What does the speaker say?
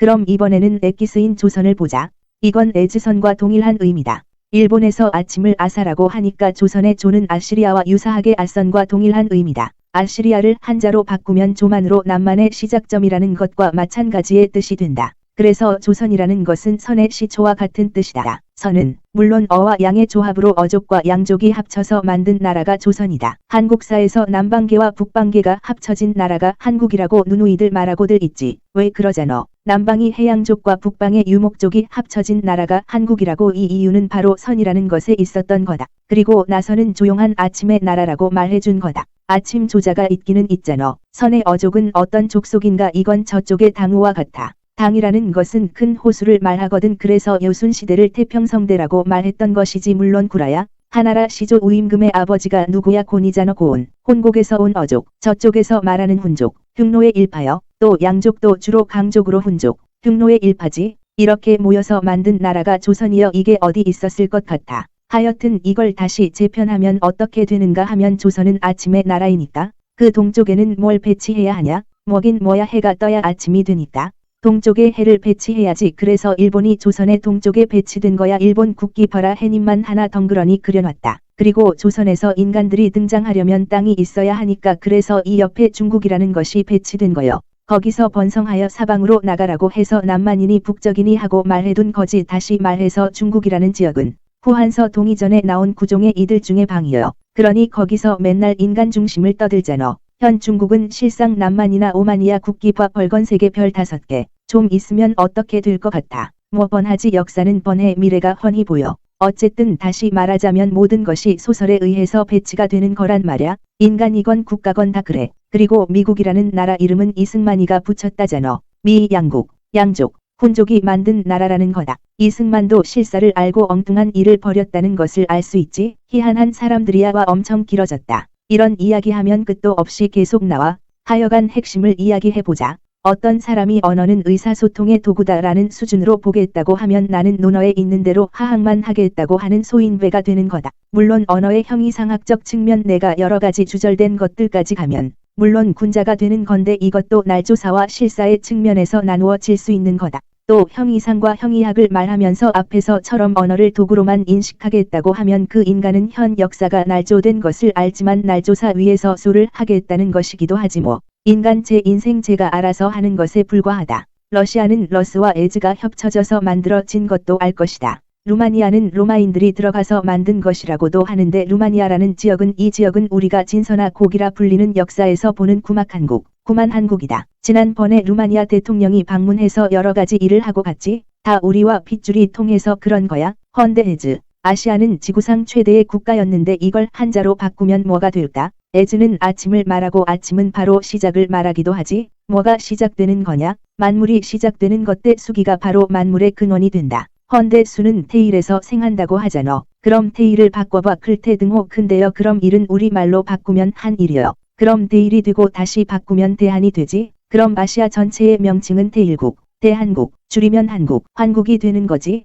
그럼 이번에는 엑기스인 조선을 보자. 이건 에즈선과 동일한 의미다. 일본에서 아침을 아사라고 하니까 조선의 조는 아시리아와 유사하게 아선과 동일한 의미다. 아시리아를 한자로 바꾸면 조만으로 남만의 시작점이라는 것과 마찬가지의 뜻이 된다. 그래서 조선이라는 것은 선의 시초와 같은 뜻이다. 선은 물론 어와 양의 조합으로 어족과 양족이 합쳐서 만든 나라가 조선이다. 한국사에서 남방계와 북방계가 합쳐진 나라가 한국이라고 누누이들 말하고들 있지. 왜 그러자너? 남방이 해양족과 북방의 유목족이 합쳐진 나라가 한국이라고 이 이유는 바로 선이라는 것에 있었던 거다. 그리고 나서는 조용한 아침의 나라라고 말해준 거다. 아침 조자가 있기는 있잖아. 선의 어족은 어떤 족속인가 이건 저쪽의 당우와 같아. 당이라는 것은 큰 호수를 말하거든 그래서 여순시대를 태평성대라고 말했던 것이지 물론 구라야. 하나라 시조 우임금의 아버지가 누구야 곤이잖아 고온. 혼곡에서 온 어족, 저쪽에서 말하는 훈족, 흉노의 일파여, 또 양족도 주로 강족으로 훈족, 흉노의 일파지. 이렇게 모여서 만든 나라가 조선이여 이게 어디 있었을 것 같아. 하여튼 이걸 다시 재편하면 어떻게 되는가 하면 조선은 아침의 나라이니까 그 동쪽에는 뭘 배치해야 하냐? 뭐긴 뭐야 해가 떠야 아침이 되니까 동쪽에 해를 배치해야지 그래서 일본이 조선의 동쪽에 배치된 거야 일본 국기 봐라 해님만 하나 덩그러니 그려놨다. 그리고 조선에서 인간들이 등장하려면 땅이 있어야 하니까 그래서 이 옆에 중국이라는 것이 배치된 거요. 거기서 번성하여 사방으로 나가라고 해서 남만이니 북적이니 하고 말해둔 거지 다시 말해서 중국이라는 지역은 후한서 동이 전에 나온 구종의 이들 중에 방이요. 그러니 거기서 맨날 인간 중심을 떠들잖아. 현 중국은 실상 남만이나 오만이야 국기과 벌건 세계 별 다섯 개. 좀 있으면 어떻게 될 것 같아. 뭐 뻔하지 역사는 뻔해 미래가 훤히 보여. 어쨌든 다시 말하자면 모든 것이 소설에 의해서 배치가 되는 거란 말야. 인간이건 국가건 다 그래. 그리고 미국이라는 나라 이름은 이승만이가 붙였다잖아. 미 양국, 양족, 혼족이 만든 나라라는 거다. 이승만도 실사를 알고 엉뚱한 일을 벌였다는 것을 알 수 있지. 희한한 사람들이야 와 엄청 길어졌다. 이런 이야기하면 끝도 없이 계속 나와. 하여간 핵심을 이야기해보자. 어떤 사람이 언어는 의사소통의 도구다라는 수준으로 보겠다고 하면 나는 논어에 있는 대로 하학만 하겠다고 하는 소인배가 되는 거다. 물론 언어의 형이상학적 측면 내가 여러 가지 주절된 것들까지 가면 물론 군자가 되는 건데 이것도 날조사와 실사의 측면에서 나누어질 수 있는 거다. 또 형이상과 형이학을 말하면서 앞에서처럼 언어를 도구로만 인식하겠다고 하면 그 인간은 현 역사가 날조된 것을 알지만 날조사 위에서 수를 하겠다는 것이기도 하지 뭐. 인간 제 인생 제가 알아서 하는 것에 불과하다. 러시아는 러스와 에즈가 협쳐져서 만들어진 것도 알 것이다. 루마니아는 로마인들이 들어가서 만든 것이라고도 하는데 루마니아라는 지역은 이 지역은 우리가 진서나 고기라 불리는 역사에서 보는 구막한국, 구만한국이다. 지난번에 루마니아 대통령이 방문해서 여러 가지 일을 하고 갔지. 다 우리와 핏줄이 통해서 그런 거야. 헌데 에즈. 아시아는 지구상 최대의 국가였는데 이걸 한자로 바꾸면 뭐가 될까? 에즈는 아침을 말하고 아침은 바로 시작을 말하기도 하지. 뭐가 시작되는 거냐? 만물이 시작되는 것때 수기가 바로 만물의 근원이 된다. 헌데 수는 태일에서 생한다고 하잖아. 그럼 태일을 바꿔봐 클태등호 큰데요. 그럼 일은 우리말로 바꾸면 한일이요. 그럼 대일이 되고 다시 바꾸면 대한이 되지. 그럼 아시아 전체의 명칭은 대일국, 대한국, 줄이면 한국, 한국이 되는 거지.